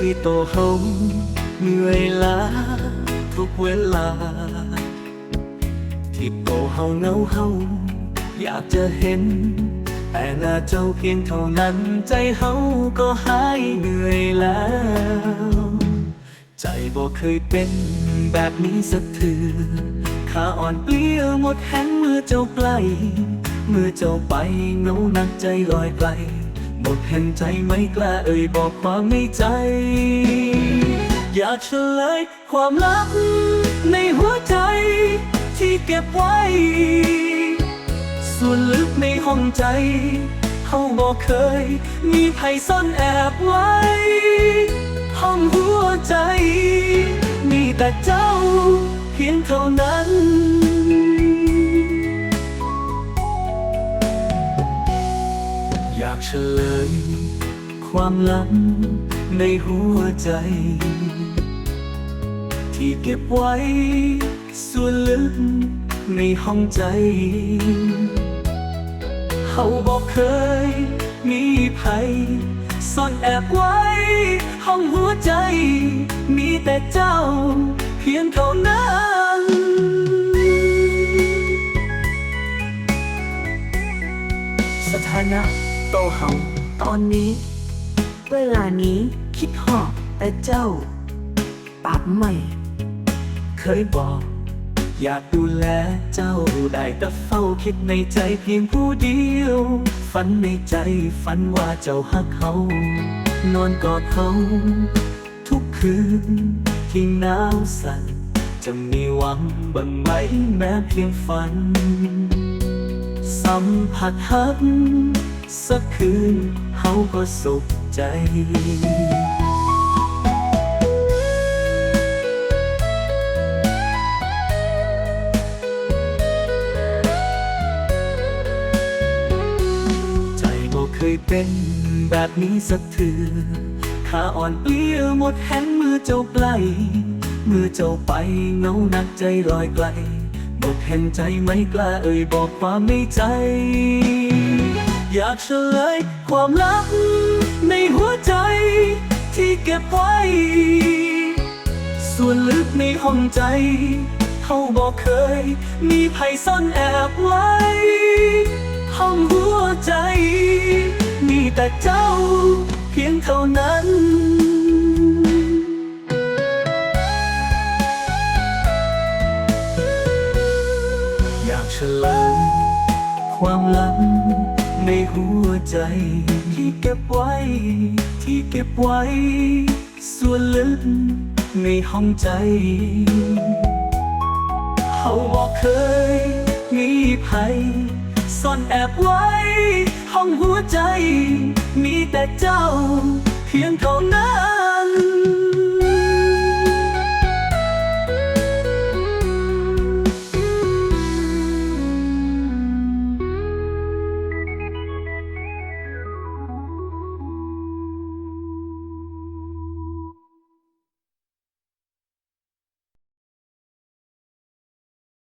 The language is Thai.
ที่โตเฮาเหนื่อยล้าทุกเวลา ที่โตเฮาเหงาเฮาอยากจะเห็น แต่หน้าเจ้าเพียงเท่านั้นใจเฮาก็หายเหนื่อยแล้ว ใจบ่เคยเป็นแบบนี้สักทีขาอ่อนเปลี้ยวหมดแห้งเมื่อเจ้าใกล้เมื่อเจ้าไปเหงาหนักใจลอยไกล หมดเห็นใจไม่กล้าเอ่ยบอกความในใจ อยากเฉลยความลับในหัวใจที่เก็บไว้ ส่วนลึกในห้องใจเขาบอกเคย มีใครซ่อนแอบไว้ ห้องหัวใจ มีแต่เจ้าเพียงเท่านั้น ยากเลยความลับในหัวใจ ที่เก็บไว้ ส่วนลึกในห้องใจ เขาบอกเคย มีภัยซ่อนแอบไว้ ห้องหัวใจ มีแต่เจ้า เพียงเท่านั้นสถานะ โตเฮาตอนนี้ เวลานี้คิดหอบแต่เจ้าปากใหม่ เคยบอก อยากดูแลเจ้าได้แต่เฝ้าคิดในใจเพียงผู้เดียว ฝันในใจฝันว่าเจ้าหักเขา นอนกอดเขาทุกคืนที่หนาวสั่นจะมีหวังบ้างไหมแม้เพียงฝัน สัมผัสฮัก สักคืนเขาก็สุขใจใจบ่เคยเป็นแบบนี้สักเถือขาอ่อนเปลี้ยหมดแห้งมือเจ้าใกลมือเจ้าไปเงาหนักใจลอยไกลหมดเห็นใจไม่กล้าเอ่ยบอกความในใจ อยากเฉลยความลับในหัวใจที่เก็บไว้ ส่วนลึกในห้องใจ เขาบอกเคย มีภัยซ่อนแอบไว้ ห้องหัวใจ มีแต่เจ้าเพียงเท่านั้นอยากเฉลยความลับ ในหัวใจที่เก็บไว้ ที่เก็บไว้ ส่วนลึกในห้องใจ เขาบอกเคยมีภัยซ่อนแอบไว้ ห้องหัวใจ มีแต่เจ้า เพียงเท่านั้น